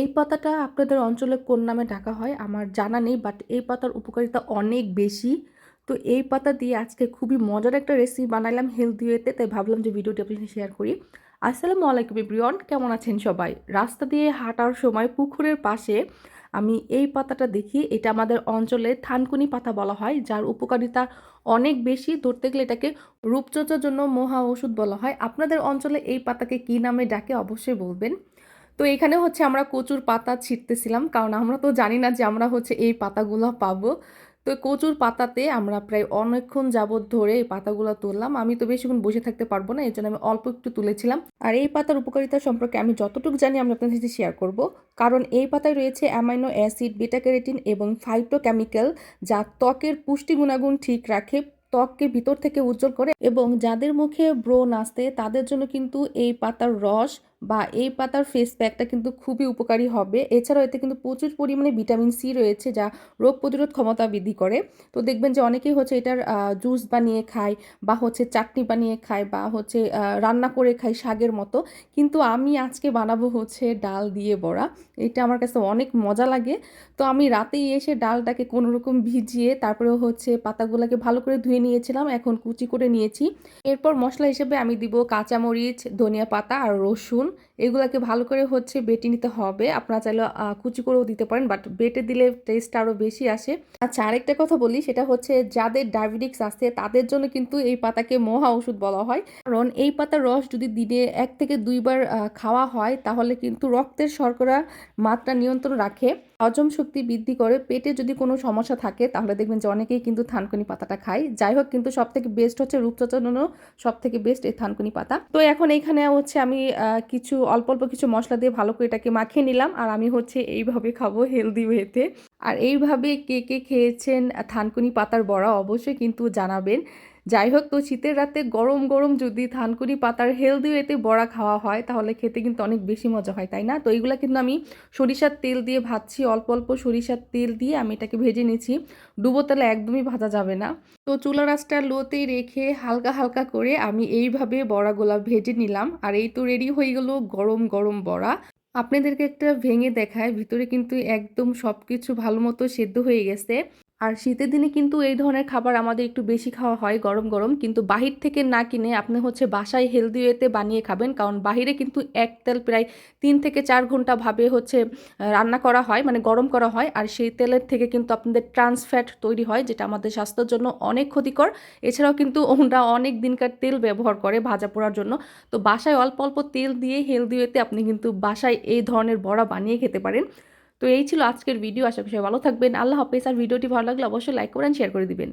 এই পাতাটা আপনাদের অঞ্চলে কোন নামে ডাকা হয় আমার জানা নেই বাট এই পাতার উপকারিতা অনেক বেশি। তো এই পাতা দিয়ে আজকে খুবই মজার একটা রেসিপি বানাইলাম হেলদি ওয়েতে তাই ভাবলাম যে ভিডিওটি আপনার সাথে শেয়ার করি। আসসালামু আলাইকুম ইব্রিয়ন কেমন আছেন সবাই? রাস্তা দিয়ে হাঁটার সময় পুকুরের পাশে আমি এই পাতাটা দেখি, এটা আমাদের অঞ্চলে থানকুনি পাতা বলা হয়, যার উপকারিতা অনেক বেশি। ধরতে গেলে এটাকে রূপচর্চার জন্য মহা ওষুধ বলা হয়। আপনাদের অঞ্চলে এই পাতাকে কী নামে ডাকে অবশ্যই বলবেন। তো এখানে হচ্ছে আমরা কচুর পাতা ছিটতেছিলাম, কারণ আমরা তো জানি না যে আমরা হচ্ছে এই পাতাগুলো পাবো। তো কচুর পাতাতে আমরা প্রায় অনেকক্ষণ যাবৎ ধরে এই পাতাগুলো তুললাম। আমি তো বেশিক্ষণ বসে থাকতে পারব না এই জন্য আমি অল্প একটু তুলেছিলাম। আর এই পাতার উপকারিতা সম্পর্কে আমি যতটুকু জানি আমি আপনাদের সাথে শেয়ার করব। কারণ এই পাতায় রয়েছে অ্যামাইনো অ্যাসিড বিটা ক্যারেটিন এবং ফাইটোকেমিক্যাল, যা ত্বকের পুষ্টি গুণাগুণ ঠিক রাখে, ত্বককে ভিতর থেকে উজ্জ্বল করে এবং যাদের মুখে ব্রণ আসতে তাদের জন্য কিন্তু এই পাতার রস বা এই পাতার ফেস প্যাকটা কিন্তু খুবই উপকারী হবে। এছাড়াও এতে কিন্তু প্রচুর পরিমাণে ভিটামিন সি রয়েছে, যা রোগ প্রতিরোধ ক্ষমতা বৃদ্ধি করে। তো দেখবেন যে অনেকেই হচ্ছে এটার জুস বানিয়ে খায় বা হচ্ছে চাটনি বানিয়ে খায় বা হচ্ছে রান্না করে খায় শাকের মতো। কিন্তু আমি আজকে বানাবো হচ্ছে ডাল দিয়ে বড়া। এটা আমার কাছে অনেক মজা লাগে। তো আমি রাতেই এসে ডালটাকে কোনো রকম ভিজিয়ে তারপরে হচ্ছে পাতাগুলোকে ভালো করে ধুয়ে নিয়েছিলাম, এখন কুচি করে নিয়েছি। এরপর মশলা হিসেবে আমি দিব কাঁচামরিচ, ধনিয়া পাতা আর রসুন। এগুলাকে ভালো করে হচ্ছে বেটে নিতে হবে। আপনারা চাইলে কুচি করেও দিতে পারেন বাট বেটে দিলে টেস্ট আরও বেশি আসে। আচ্ছা আরেকটা কথা বলি, সেটা হচ্ছে যাদের ডায়াবেটিক্স আছে, তাদের জন্য কিন্তু এই পাতাকে মহা ওষুধ বলা হয়। কারণ এই পাতার রস যদি দিনে এক থেকে দুইবার খাওয়া হয়, তাহলে কিন্তু রক্তের শর্করা মাত্রা নিয়ন্ত্রণ রাখে। হজম শক্তি বৃদ্ধি করে পেটে যদি কোনো সমস্যা থাকে, তাহলে দেখবেন যে অনেকেই কিন্তু থানকুনি পাতাটা খায়। যাই হোক, কিন্তু সব থেকে বেস্ট হচ্ছে রূপচর্চার জন্য সব থেকে বেস্ট এই থানকুনি পাতা। তো এখন এইখানে হচ্ছে আমি কিছু অল্প অল্প কিছু মশলা দিয়ে ভালো করে এটাকে মাখিয়ে নিলাম আর আমি হচ্ছে এইভাবে খাব হেলদি ওয়েতে আর এইভাবে কে কে খেয়েছেন থানকুনি পাতার বড়া অবশ্যই কিন্তু জানাবেন। যাই হোক তো শীতের রাতে গরম গরম যদি থানকুনি পাতার হেলদি ওয়েতে বড়া খাওয়া হয়, তাহলে খেতে কিন্তু অনেক বেশি মজা হয়, তাই না? তো এইগুলো কিন্তু আমি সরিষার তেল দিয়ে ভাজছি, অল্প অল্প সরিষার তেল দিয়ে আমি এটাকে ভেজে নিচ্ছি ডুবো তেলে একদমই ভাজা যাবে না। তো চুলা রাসটা লোতেই রেখে হালকা হালকা করে আমি এইভাবে বড়াগুলা ভেজে নিলাম। আর এই তো রেডি হয়ে গেল গরম গরম বড়া। আপনাদেরকে একটা ভেঙে দেখায়, ভিতরে কিন্তু একদম সব কিছু ভালো মতো সেদ্ধ হয়ে গেছে। আর শীতের দিনে কিন্তু এই ধরনের খাবার আমাদের একটু বেশি খাওয়া হয়, গরম গরম। কিন্তু বাহির থেকে না কিনে আপনি হচ্ছে বাসায় হেলদি ওয়েতে বানিয়ে খাবেন। কারণ বাহিরে কিন্তু এক তেল প্রায় তিন থেকে চার ঘণ্টা ভাবে হচ্ছে রান্না করা হয় মানে গরম করা হয়। আর সেই তেলের থেকে কিন্তু আপনাদের ট্রান্স ফ্যাট তৈরি হয়, যেটা আমাদের স্বাস্থ্যের জন্য অনেক ক্ষতিকর। এছাড়াও কিন্তু ওরা অনেক দিনকার তেল ব্যবহার করে ভাজা পোড়ার জন্য। তো বাসায় অল্প অল্প তেল দিয়ে হেলদি ওয়েতে আপনি কিন্তু বাসায় এই ধরনের বড়া বানিয়ে খেতে পারেন। তো এই ছিল আজকের ভিডিও আশা করি ভালো থাকবেন। আল্লাহ হাফেজ। আর ভিডিওটি ভালো লাগলে অবশ্যই লাইক করেন শেয়ার করে দিবেন।